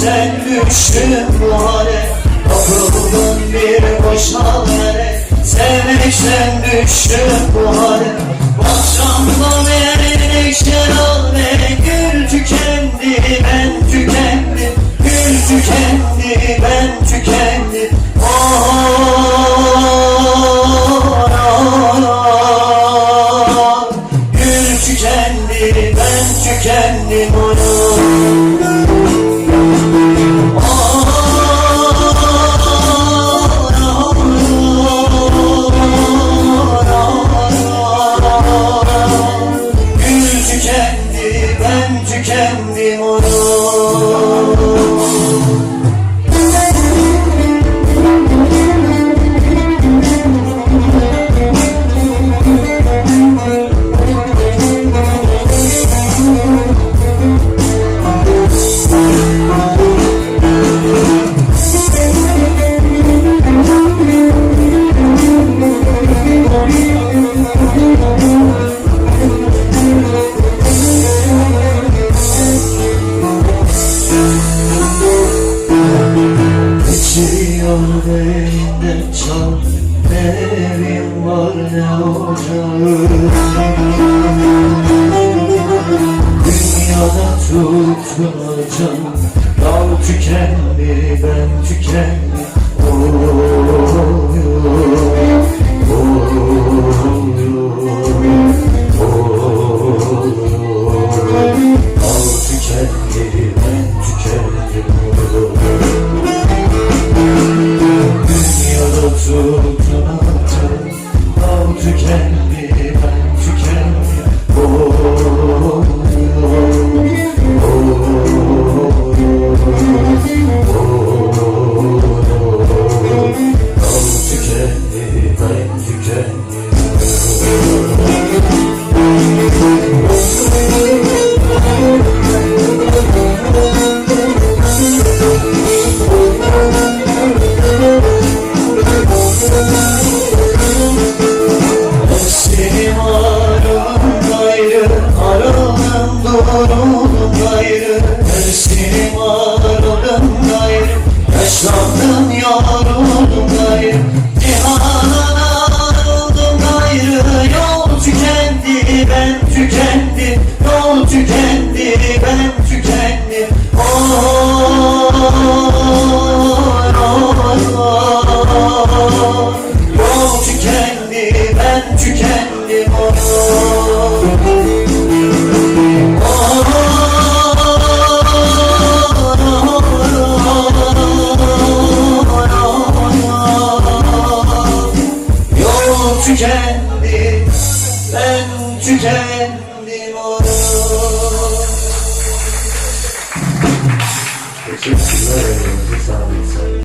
Sevinçten düştüm bu hale Kapıldın bir boş hale Sevinçten düştüm bu hale Bahçamda menekşe ben tükendim onu. Beyninden çal Ne evim var ne ocağım Dünyada tutunacağım Dal tükendi ben tükendi Oy, oy, oy. Dal tükendi ben tükendim tutunacağım Dal tükendi gayrı Senin arın gayrı, yaşlandın yarın gayrı Cihanına arıldım gayrı, yol tükendi ben tükendim Yol tükendi ben tükendim oy, oy. Yol tükendi ben tükendim Yol tükendi Ben tükendim onu Teşekkürler. Sağ olun.